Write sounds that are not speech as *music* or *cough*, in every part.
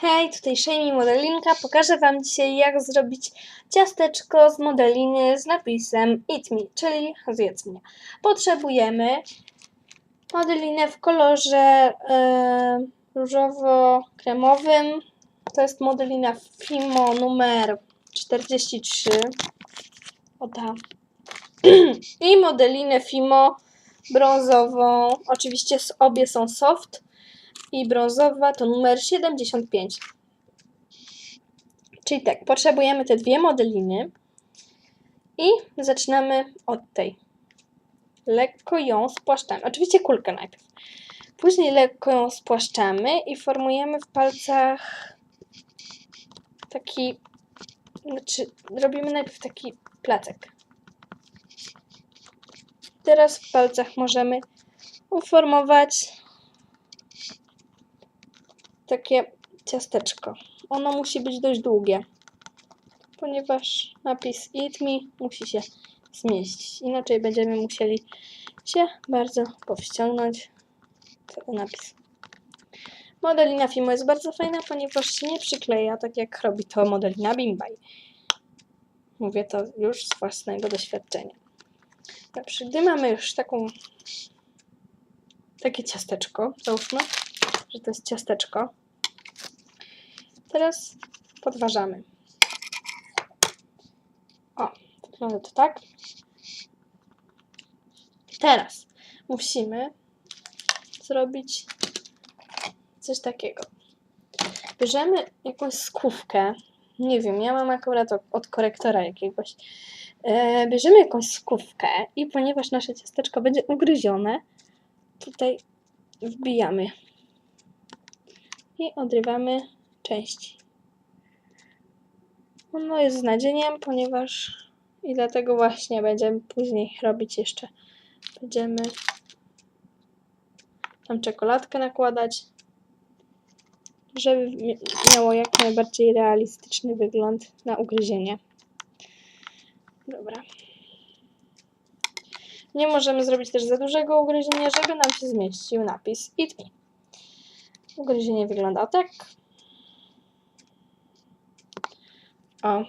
Hej, tutaj Shami Modelinka. Pokażę Wam dzisiaj, jak zrobić ciasteczko z modeliny z napisem Eat Me, czyli zjedz mnie. Potrzebujemy modelinę w kolorze e, różowo-kremowym. To jest modelina Fimo numer 43. O ta. *clears throat* I modelinę Fimo brązową. Oczywiście obie są soft i brązowa to numer 75. Czyli tak, potrzebujemy te dwie modeliny i zaczynamy od tej. Lekko ją spłaszczamy. Oczywiście kulkę najpierw. Później lekko ją spłaszczamy i formujemy w palcach taki, znaczy robimy najpierw taki placek. Teraz w palcach możemy uformować takie ciasteczko. Ono musi być dość długie, ponieważ napis Eat Me musi się zmieścić. Inaczej będziemy musieli się bardzo powściągnąć ten napis. Modelina Fimo jest bardzo fajna, ponieważ się nie przykleja, tak jak robi to modelina Bimbaj. Mówię to już z własnego doświadczenia. Dobrze, gdy mamy już taką takie ciasteczko, załóżmy, że to jest ciasteczko. Teraz podważamy. O, wygląda to tak. Teraz musimy zrobić coś takiego. Bierzemy jakąś skówkę. Nie wiem, ja mam akurat od- korektora jakiegoś. E, bierzemy jakąś skówkę i ponieważ nasze ciasteczko będzie ugryzione, tutaj wbijamy i odrywamy części. Ono jest z nadzieniem, ponieważ i dlatego właśnie będziemy później robić jeszcze. Będziemy tam czekoladkę nakładać, żeby mi- miało jak najbardziej realistyczny wygląd na ugryzienie. Dobra. Nie możemy zrobić też za dużego ugryzienia, żeby nam się zmieścił napis Eat Me. Ugryzienie wygląda tak. O.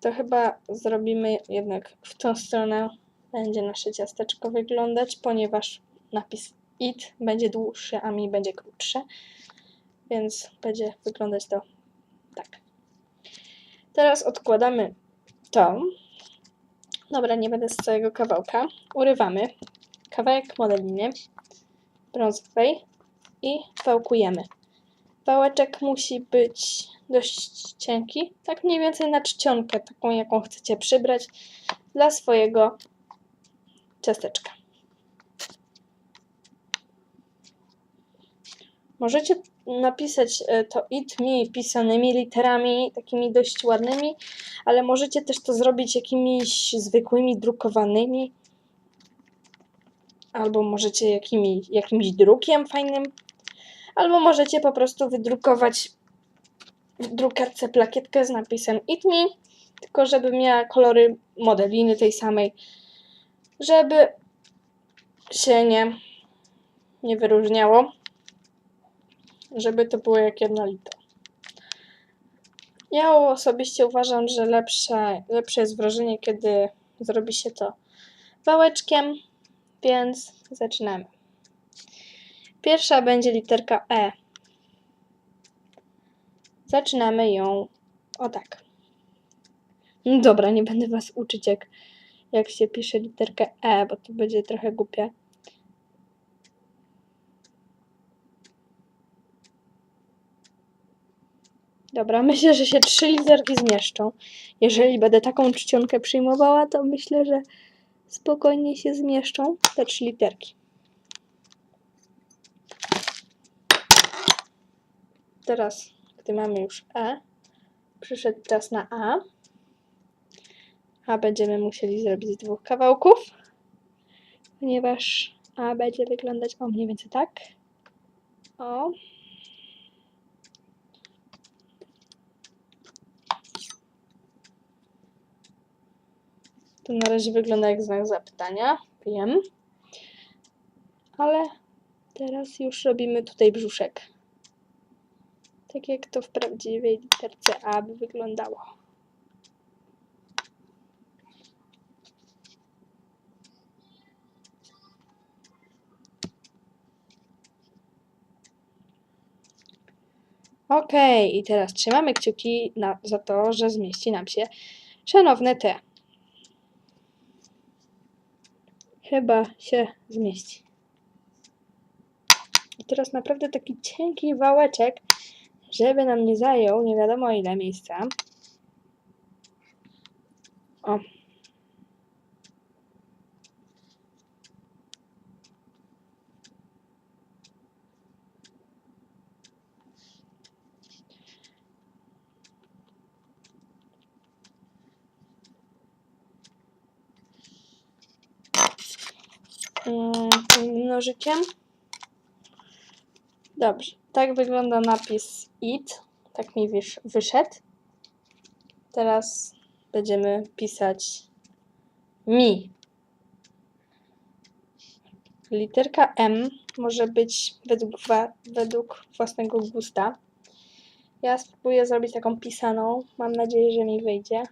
To chyba zrobimy jednak w tą stronę będzie nasze ciasteczko wyglądać, ponieważ napis Eat będzie dłuższy, a mi będzie krótsze. Więc będzie wyglądać to tak. Teraz odkładamy to. Dobra, nie będę z całego kawałka. Urywamy kawałek modeliny brązowej i wałkujemy. Wałeczek musi być dość cienki, tak mniej więcej na czcionkę, taką jaką chcecie przybrać dla swojego ciasteczka. Możecie napisać e, to it me pisanymi literami, takimi dość ładnymi, ale możecie też to zrobić jakimiś zwykłymi drukowanymi, albo możecie jakimi, jakimś drukiem fajnym, albo możecie po prostu wydrukować w drukarce plakietkę z napisem Eat Me, tylko żeby miała kolory modeliny tej samej, żeby się nie, nie wyróżniało, żeby to było jak jednolite. Ja osobiście uważam, że lepsze, lepsze jest wrażenie, kiedy zrobi się to wałeczkiem, więc zaczynamy. Pierwsza będzie literka E. Zaczynamy ją o tak. No Dobra, nie będę was uczyć jak, jak się pisze literkę E, bo to będzie trochę głupie. Dobra, myślę, że się trzy literki zmieszczą. Jeżeli będę taką czcionkę przyjmowała, to myślę, że spokojnie się zmieszczą te trzy literki. Teraz, gdy mamy już E, przyszedł czas na A. A będziemy musieli zrobić z dwóch kawałków, ponieważ A będzie wyglądać o mniej więcej tak. O. To na razie wygląda jak znak zapytania. Wiem. Ale Teraz już robimy tutaj brzuszek. Tak jak to w prawdziwej literce A by wyglądało. Okej, i teraz trzymamy kciuki na, za to, że zmieści nam się szanowne T. Chyba się zmieści. I teraz naprawdę taki cienki wałeczek, żeby nam nie zajął nie wiadomo ile miejsca. O. Mm, tym nożykiem. Dobrze, tak wygląda napis IT. Tak mi wysz, wyszedł. Teraz będziemy pisać mi. Literka M może być według, według własnego gusta. Ja spróbuję zrobić taką pisaną. Mam nadzieję, że mi wyjdzie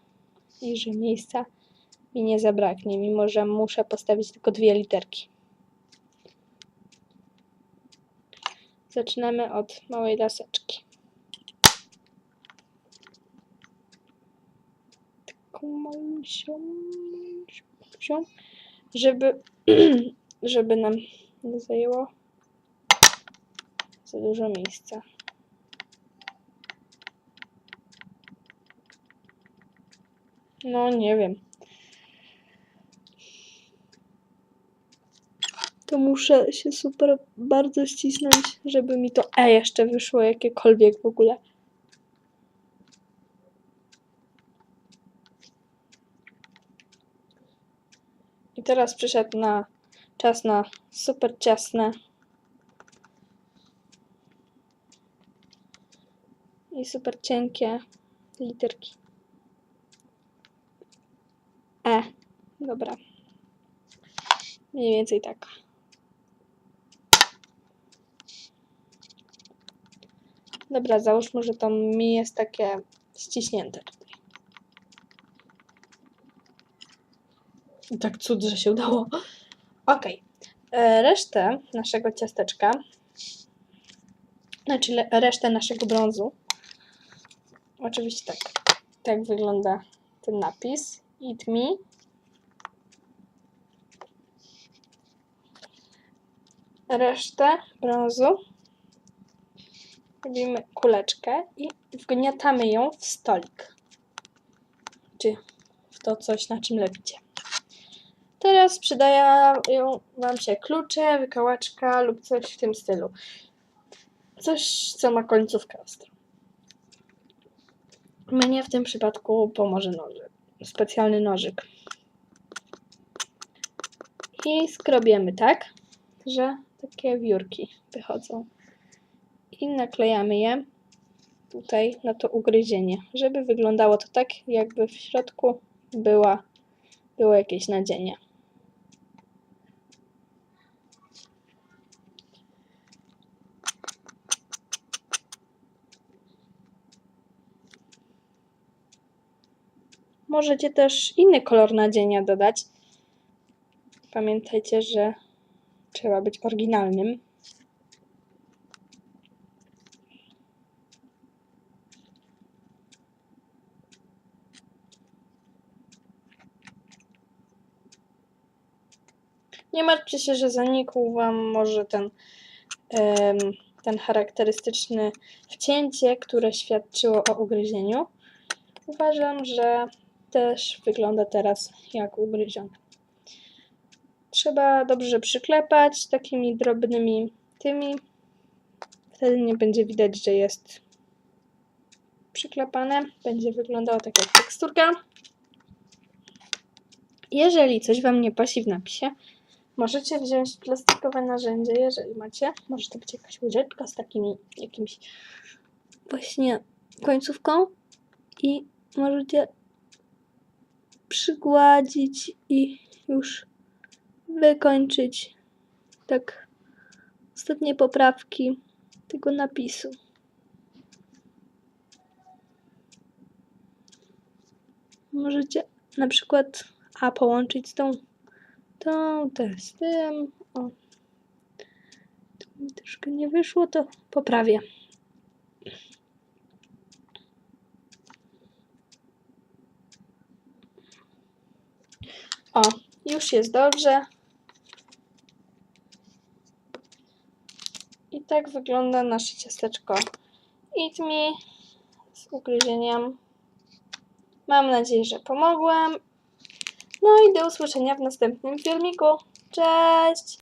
i że miejsca mi nie zabraknie, mimo że muszę postawić tylko dwie literki. Zaczynamy od małej laseczki. Taką malusią, żeby, *clears throat* żeby nam nie zajęło za dużo miejsca. No, nie wiem. To muszę się super bardzo ścisnąć, żeby mi to E jeszcze wyszło jakiekolwiek w ogóle. I teraz przyszedł na czas na super ciasne i super cienkie literki. E. Dobra. Mniej więcej tak. Dobra, załóżmy, że to mi jest takie ściśnięte tutaj. Tak cud, że się udało. Ok. Resztę naszego ciasteczka, znaczy resztę naszego brązu, oczywiście tak, tak wygląda ten napis. Eat me. Resztę brązu robimy kuleczkę i wgniatamy ją w stolik. Czy w to coś, na czym lepicie. Teraz przydają Wam się klucze, wykałaczka lub coś w tym stylu. Coś, co ma końcówkę ostrą. Mnie w tym przypadku pomoże nożyk. Specjalny nożyk. I skrobiemy tak, że takie wiórki wychodzą i naklejamy je tutaj na to ugryzienie, żeby wyglądało to tak, jakby w środku była, było jakieś nadzienie. Możecie też inny kolor nadzienia dodać. Pamiętajcie, że trzeba być oryginalnym. Nie martwcie się, że zanikł Wam może ten, ten charakterystyczny wcięcie, które świadczyło o ugryzieniu. Uważam, że też wygląda teraz jak ugryziony. Trzeba dobrze przyklepać takimi drobnymi tymi. Wtedy nie będzie widać, że jest przyklepane. Będzie wyglądało tak jak teksturka. Jeżeli coś Wam nie pasi w napisie, możecie wziąć plastikowe narzędzie, jeżeli macie. Może to być jakaś łyżeczka z takim jakimś właśnie końcówką i możecie przygładzić i już wykończyć tak ostatnie poprawki tego napisu. Możecie na przykład A połączyć z tą, tą, te z tym. O. Tu mi troszkę nie wyszło, to poprawię. O, już jest dobrze. I tak wygląda nasze ciasteczko Eat Me z ugryzieniem. Mam nadzieję, że pomogłam. No i do usłyszenia w następnym filmiku. Cześć!